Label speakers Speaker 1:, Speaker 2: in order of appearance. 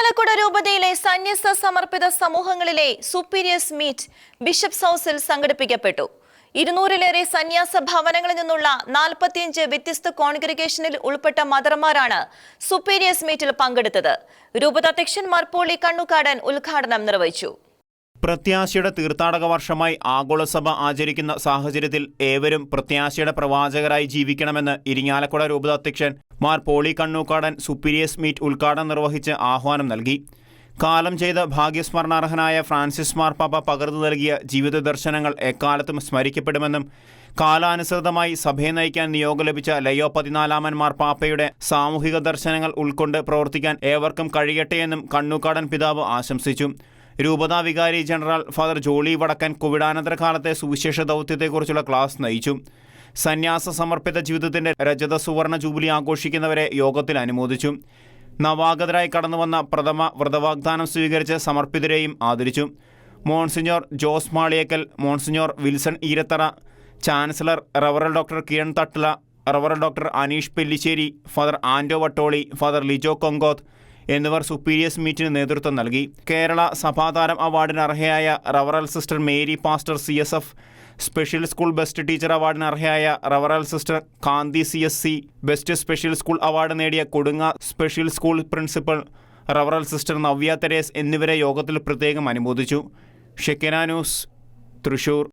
Speaker 1: ഇരിങ്ങാലക്കുട രൂപതയിലെ സന്യസ്ത സമർപ്പിത സമൂഹങ്ങളിലെ സുപ്പീരിയസ് meet bishops ഹൗസിൽ സംഘടിപ്പിക്കപ്പെട്ടു. ഇരുന്നൂറിലേറെ സന്യാസ ഭവനങ്ങളിൽ നിന്നുള്ള നാൽപ്പത്തിയഞ്ച് വ്യത്യസ്ത കോൺഗ്രിഗേഷനിൽ ഉൾപ്പെട്ട മദർമാരാണ് സുപ്പീരിയസ് മീറ്റിൽ പങ്കെടുത്തത്. രൂപത അധ്യക്ഷൻ മാർപ്പോളി കണ്ണുകാടൻ ഉദ്ഘാടനം നിർവഹിച്ചു.
Speaker 2: പ്രത്യാശയുടെ തീർത്ഥാടക വർഷമായി ആഗോളസഭ ആചരിക്കുന്ന സാഹചര്യത്തിൽ ഏവരും പ്രത്യാശയുടെ പ്രവാചകരായി ജീവിക്കണമെന്ന് ഇരിങ്ങാലക്കുട രൂപതാധ്യക്ഷൻ Mar poly Kannookadan superiors meet ഉദ്ഘാടനം നിർവഹിച്ച് ആഹ്വാനം നൽകി. കാലം ചെയ്ത ഭാഗ്യസ്മരണാർഹനായ ഫ്രാൻസിസ് മാർ പാപ്പ പകർന്നു നൽകിയ ജീവിത ദർശനങ്ങൾ എക്കാലത്തും സ്മരിക്കപ്പെടുമെന്നും കാലാനുസൃതമായി സഭയെ നയിക്കാൻ നിയോഗം ലഭിച്ച ലയോ പതിനാലാമൻ മാർപ്പാപ്പയുടെ സാമൂഹിക ദർശനങ്ങൾ ഉൾക്കൊണ്ട് പ്രവർത്തിക്കാൻ ഏവർക്കും കഴിയട്ടെയെന്നും കണ്ണൂക്കാടൻ പിതാവ് ആശംസിച്ചു. രൂപതാ വികാരി ജനറൽ ഫാദർ ജോളി വടക്കൻ കോവിഡാനന്തര കാലത്തെ സുവിശേഷ ദൗത്യത്തെക്കുറിച്ചുള്ള ക്ലാസ് നയിച്ചു. സന്യാസ സമർപ്പിത ജീവിതത്തിന്റെ രജത സുവർണ ജൂബിലി ആഘോഷിക്കുന്നവരെ യോഗത്തിൽ അനുമോദിച്ചു. നവാഗതരായി കടന്നുവന്ന പ്രഥമ വ്രതവാഗ്ദാനം സ്വീകരിച്ച് സമർപ്പിതരെയും ആദരിച്ചു. Monsignor Jose Maliyekkal monsignor Wilson Eerathara chancellor റവറൽ doctor Kiran തട്ട്ല റവറൽ doctor Aneesh Pellissery father ആൻഡോ വട്ടോളി ഫാദർ ലിജോ കൊങ്കോത്ത് എന്നിവർ സുപ്പീരിയസ് മീറ്റിന് നേതൃത്വം നൽകി. കേരള സഭാതാരം അവാർഡിന് അർഹയായ റവറൽ sister Mary pastor C S F special school best teacher അവാർഡിന് അർഹയായ റവറൽ സിസ്റ്റർ കാന്തി C S C best special school award നേടിയ കൊടുങ്ങ special school principal റവറൽ sister Navya Therese എന്നിവരെ യോഗത്തിൽ പ്രത്യേകം അനുമോദിച്ചു. ഷെക്കന ന്യൂസ് തൃശൂർ.